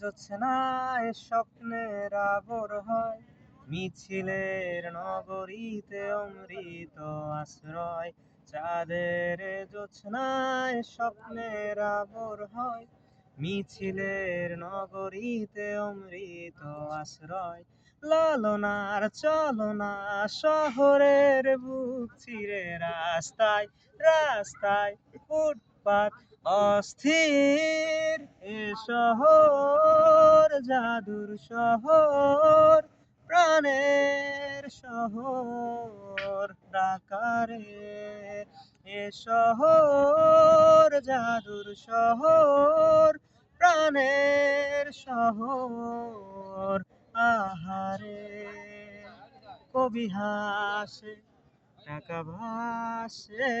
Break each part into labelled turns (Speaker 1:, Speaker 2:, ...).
Speaker 1: জোছনায় স্বপ্নের আবর হয়। মিছিলের নগরীতে অমৃত আশ্রয়, চাঁদের জোছনায় স্বপ্নের আবর হয়। মিছিলের নগরীতে অমৃত আশ্রয়, লালনার চলনা শহরের বুক চিরে রাস্তায় রাস্তায় ফুটপাত অস্থির এ শহর, জাদুর শহর, প্রাণের শহর, ডাকারে এ শহর, জাদুর শহর, প্রাণের শহর, আহারে কবি হাসে, টাকা ভাসে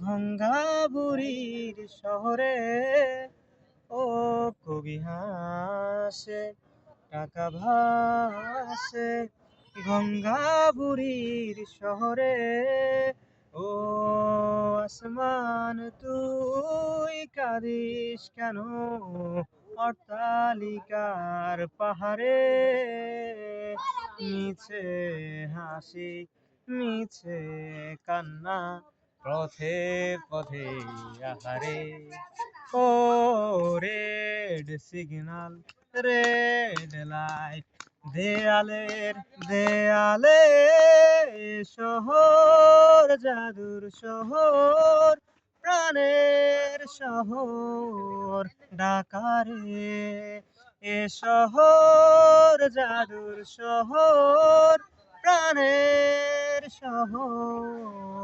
Speaker 1: গঙ্গাবুড়ির শহরে, ও কবি হাসে, টাকা ভাসে। গঙ্গাবুড়ির শহরে, ও আসমান, তুই কাঁদিস কেন? অট্টালিকার পাহাড়ে মিছে হাসি, মিছে কান্না। পথে পথে আহারে, ও রেড সিগন্যাল রেড লাইট, দেয়ালের দেয়ালে শহর, জাদুর শহর, প্রাণের শহর ডাকারে এ শহর, জাদুর শহর, প্রাণের শহর।